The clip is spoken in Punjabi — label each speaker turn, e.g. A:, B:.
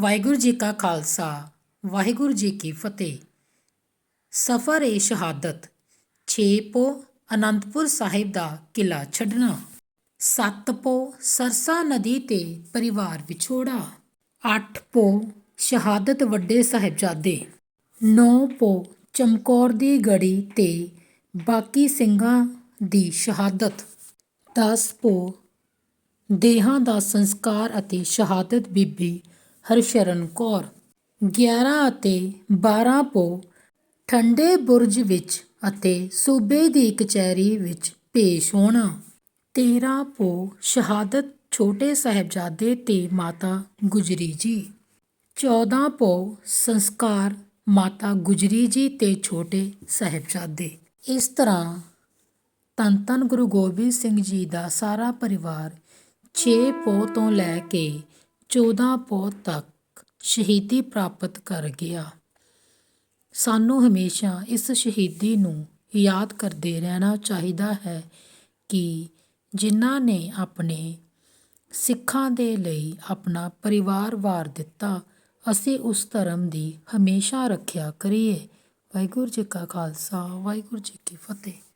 A: ਵਾਹਿਗੁਰੂ ਜੀ ਕਾ ਖਾਲਸਾ, ਵਾਹਿਗੁਰੂ ਜੀ ਕੀ ਫਤਿਹ। ਸਫਰ ਏ ਸ਼ਹਾਦਤ 6 ਪੋ ਅਨੰਦਪੁਰ ਸਾਹਿਬ ਦਾ ਕਿਲਾ ਛੱਡਣਾ। 7 ਪੋ ਸਰਸਾ ਨਦੀ ਤੇ ਪਰਿਵਾਰ ਵਿਛੋੜਾ। 8 ਪੋ ਸ਼ਹਾਦਤ ਵੱਡੇ ਸਾਹਿਬਜ਼ਾਦੇ। 9 ਪੋ ਚਮਕੌਰ ਦੀ ਗੜੀ ਤੇ ਬਾਕੀ ਸਿੰਘਾਂ ਦੀ ਸ਼ਹਾਦਤ। 10 ਪੋ ਦੇਹਾਂ ਦਾ ਸੰਸਕਾਰ ਅਤੇ ਸ਼ਹਾਦਤ ਬੀਬੀ ਹਰਸ਼ਰਨ ਕੌਰ। 11 ਅਤੇ 12 ਪੋ ਠੰਡੇ ਬੁਰਜ ਵਿੱਚ ਅਤੇ ਸੂਬੇ ਦੀ ਕਚਹਿਰੀ ਵਿੱਚ ਪੇਸ਼ ਹੋਣਾ। 13 ਪੋ ਸ਼ਹਾਦਤ ਛੋਟੇ ਸਾਹਿਬਜ਼ਾਦੇ ਤੇ ਮਾਤਾ ਗੁਜਰੀ ਜੀ। 14 ਪੋ ਸੰਸਕਾਰ ਮਾਤਾ ਗੁਜਰੀ ਜੀ ਤੇ ਛੋਟੇ ਸਾਹਿਬਜ਼ਾਦੇ। ਇਸ ਤਰ੍ਹਾਂ ਧੰਨ ਧੰਨ ਗੁਰੂ ਗੋਬਿੰਦ ਸਿੰਘ ਜੀ ਦਾ ਸਾਰਾ ਪਰਿਵਾਰ 6 ਪੋ ਤੋਂ ਲੈ ਕੇ 14 ਪੋ ਤੱਕ ਸ਼ਹੀਦੀ ਪ੍ਰਾਪਤ ਕਰ ਗਿਆ। ਸਾਨੂੰ ਹਮੇਸ਼ਾ ਇਸ ਸ਼ਹੀਦੀ ਨੂੰ ਯਾਦ ਕਰਦੇ ਰਹਿਣਾ ਚਾਹੀਦਾ ਹੈ ਕਿ ਜਿਨ੍ਹਾਂ ਨੇ ਆਪਣੇ ਸਿੱਖਾਂ ਦੇ ਲਈ ਆਪਣਾ ਪਰਿਵਾਰ ਵਾਰ ਦਿੱਤਾ, ਅਸੀਂ ਉਸ ਧਰਮ ਦੀ ਹਮੇਸ਼ਾ ਰੱਖਿਆ ਕਰੀਏ। ਵਾਹਿਗੁਰੂ ਜੀ ਕਾ ਖਾਲਸਾ, ਵਾਹਿਗੁਰੂ ਜੀ ਕੀ ਫਤਿਹ।